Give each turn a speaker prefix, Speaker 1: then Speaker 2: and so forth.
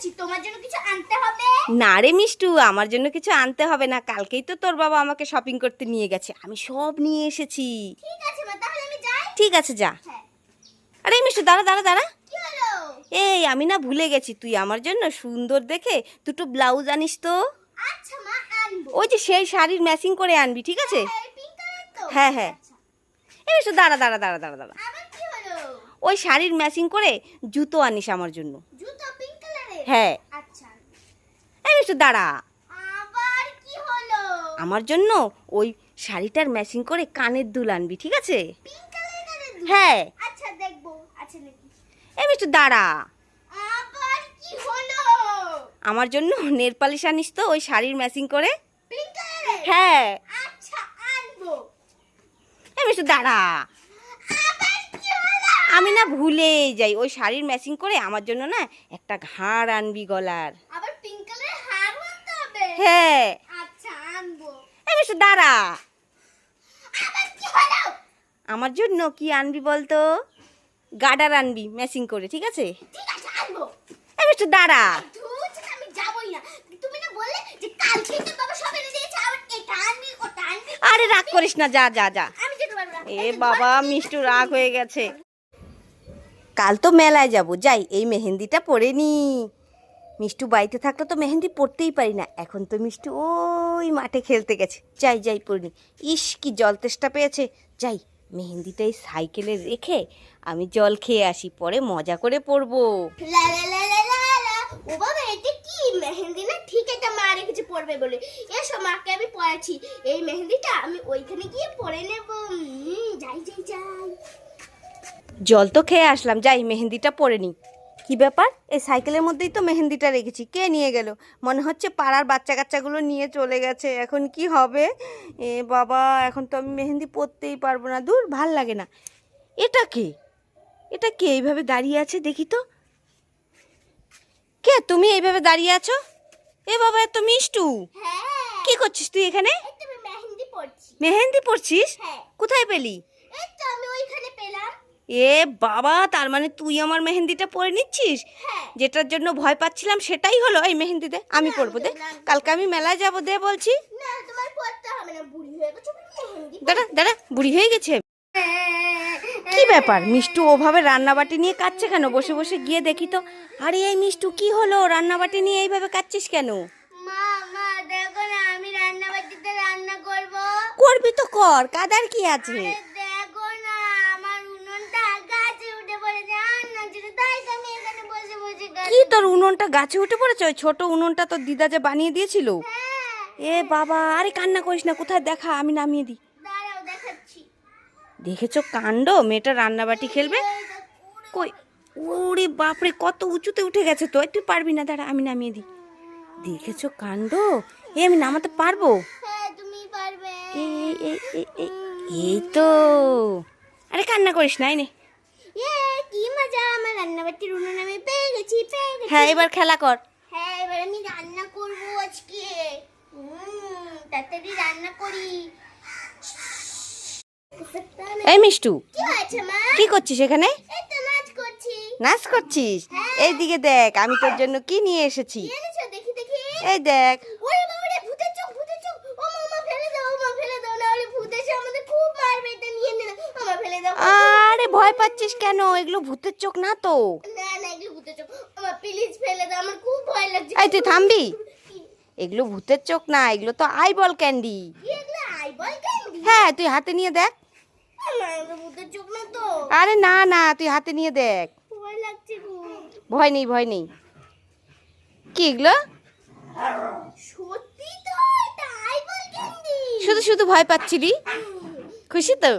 Speaker 1: গেছি তোমার জন্য কিছু আনতে হবে?
Speaker 2: না রে মিষ্টু আমার জন্য কিছু আনতে হবে না। কালকেই তো তোর বাবা আমাকে শপিং করতে নিয়ে গেছে। আমি সব নিয়ে এসেছি।
Speaker 1: ঠিক আছে মা তাহলে আমি যাই।
Speaker 2: ঠিক আছে যা।
Speaker 1: হ্যাঁ।
Speaker 2: আরে মিষ্টু দাঁড়া দাঁড়া দাঁড়া। এই আমি না ভুলে গেছি। তুই আমার জন্য সুন্দর দেখে দুটো ব্লাউজ আনিস তো।
Speaker 1: আচ্ছা মা আনব।
Speaker 2: ওই যে সেই শাড়ির ম্যাচিং করে আনবি ঠিক আছে?
Speaker 1: তো।
Speaker 2: হ্যাঁ, হ্যাঁ।
Speaker 1: আচ্ছা।
Speaker 2: এই মিষ্টু দাঁড়া দাঁড়া দাঁড়া দাঁড়া দাঁড়া। ওই শাড়ির ম্যাচিং করে জুতো আনিস আমার জন্য। হ্যাঁ।
Speaker 1: আচ্ছা।
Speaker 2: এই মিষ্টু দাঁড়া।
Speaker 1: আবার কি হলো?
Speaker 2: আমার জন্য ওই শাড়িটার ম্যাচিং করে কানের দুল আনবি ঠিক আছে? হ্যাঁ।
Speaker 1: আচ্ছা দেখব। আচ্ছা
Speaker 2: এই দাঁড়া।
Speaker 1: আবার কি হলো?
Speaker 2: আমার জন্য নেল পালিশ আনিস তো ওই শাড়ির ম্যাচিং করে। হ্যাঁ।
Speaker 1: আচ্ছা আনব।
Speaker 2: এই মিষ্টু দাঁড়া। আমি না ভুলে যাই। ওই শাড়ির ম্যাচিং করে আমার জন্য না একটা ঘাড় আনবি গলার।
Speaker 1: আবার পিঙ্ক কালারের হার আনতে হবে?
Speaker 2: হ্যাঁ।
Speaker 1: আচ্ছা আনব।
Speaker 2: দাঁড়া।
Speaker 1: আবার কি হলো?
Speaker 2: আমার জন্য কি আনবি বলতো? গাডার আনবি ম্যাচিং করে ঠিক আছে?
Speaker 1: ঠিক আছে আনব।
Speaker 2: এই মিষ্টু দাঁড়া।
Speaker 1: আমি যাবই না। তুমি না বললে যে কালকে তো বাবা সব এনে দিয়েছে আবার এটা আনবি ওটা আনবি।
Speaker 2: আরে রাগ করিস না যা যা যা। এ বাবা মিষ্টু রাগ হয়ে গেছে। কাল তো মেলায় যাব। যাই, এই মেহেন্দিটা পরে নি। মিষ্টু বাড়িতে থাকলে তো মেহেন্দি পরতেই পারি না। এখন তো মিষ্টু ওই মাঠে খেলতে গেছে। যাই যাই পরে নি ইস, কি জল তেষ্টা পেয়েছে। যাই, মেহেন্দিটা এই সাইকেলে রেখে আমি জল খেয়ে আসি, পরে মজা করে
Speaker 1: লা। ও বাবা এটা কি? মেহেন্দি না ঠিক এটা মা রেখেছে পড়বে বলে। এসো, মাকে আমি পড়াচ্ছি। এই মেহেন্দিটা আমি ওইখানে গিয়ে পরে নেব। যাই যাই যাই।
Speaker 2: জল তো খেয়ে আসলাম যাই মেহেন্দিটা পরে নি কি ব্যাপার? এই সাইকেলের মধ্যেই তো মেহেন্দিটা রেখেছি কে নিয়ে গেল? মনে হচ্ছে পাড়ার বাচ্চা কাচ্চাগুলো নিয়ে চলে গেছে এখন কি হবে? এ বাবা এখন তো আমি মেহেন্দি পরতেই পারব না দূর ভালো লাগে না। এটা কে? এটা কে এইভাবে দাঁড়িয়ে আছে দেখি তো। কে তুমি এইভাবে দাঁড়িয়ে আছো? এ বাবা এত মিষ্টু।
Speaker 1: হ্যাঁ।
Speaker 2: কি করছিস তুই এখানে?
Speaker 1: মেহেন্দি
Speaker 2: পরছিস?
Speaker 1: হ্যাঁ।
Speaker 2: কোথায় পেলি?
Speaker 1: আমি ওইখানে পেলাম।
Speaker 2: এ বাবা তার মানে তুই আমার মেহেন্দিটা পরে নিচ্ছিস?
Speaker 1: হ্যাঁ।
Speaker 2: যেটার জন্য ভয় পাচ্ছিলাম সেটাই হলো এই মেহেন্দিতে। আমি পরবো দে। কালকে আমি মেলায় যাব দে বলছি।
Speaker 1: না তোমার পড়তে হবে না বুড়ি হয়ে গেছো
Speaker 2: কি ব্যাপার? মিষ্টু ওভাবে রান্নাবাটি নিয়ে কাচ্ছে কেন? বসে বসে গিয়ে দেখি তো। আরে এই মিষ্টু কি হলো? রান্নাবাটি নিয়ে এইভাবে কাচ্ছিস কেন?
Speaker 1: করবি।
Speaker 2: তো কর কাদার কি আছে
Speaker 1: আরে দেখো না আমার উনুনটা গাছে উঠে পড়েছে আর না ছিল তাই তো আমি এখানে বসে বসে
Speaker 2: কি তোর উনুনটা গাছে উঠে পড়েছে? ওই ছোট উনুনটা তোর দিদা যে বানিয়ে দিয়েছিল?
Speaker 1: হ্যাঁ।
Speaker 2: এ বাবা আরে কান্না করিস না কোথায় দেখা? আমি নামিয়ে দিই। দেখেছ কাণ্ড? মেয়েটা রান্নাবাটি খেলবে? কই? ওরে বাপরে কত উঁচুতে উঠে গেছে তো। তুই পারবি না দাঁড়া আমি নামিয়ে দিই। দেখেছ কাণ্ড? এ আমি নামাতে পারব?
Speaker 1: হ্যাঁ
Speaker 2: এই তো। আরে কান্না করিস না নে।
Speaker 1: ইয়ে কি মজা আমার রান্না বাটির উনুন আমি পেয়ে গেছি
Speaker 2: হ্যাঁ এবার খেলা কর।
Speaker 1: হ্যাঁ এবার আমি রান্না করব আজকে। হুম তাড়াতাড়ি রান্না করি।
Speaker 2: এই মিষ্টু
Speaker 1: কি
Speaker 2: করছিস এখানে?
Speaker 1: নাচ
Speaker 2: করছিস? এই দিকে দেখ আমি তোর জন্য কি নিয়ে এসেছি। এই দেখ। আরে ভয় পাচ্ছিস কেন? এগুলো ভূতের চোখ না তো
Speaker 1: না না এগুলো ভূতের চোখ ও মা প্লিজ ফেলে দাও আমার খুব ভয় লাগছে।
Speaker 2: এই তুই থামবি? এগুলো ভূতের চোখ না এগুলো তো আইবল ক্যান্ডি হ্যাঁ তুই হাতে নিয়ে দেখ। আরে না না তুই হাতে নিয়ে দেখ।
Speaker 1: ভয়
Speaker 2: নেই ভয় নেই। কি এগুলো? শুধু শুধু ভয় পাচ্ছিলি? খুশি তো?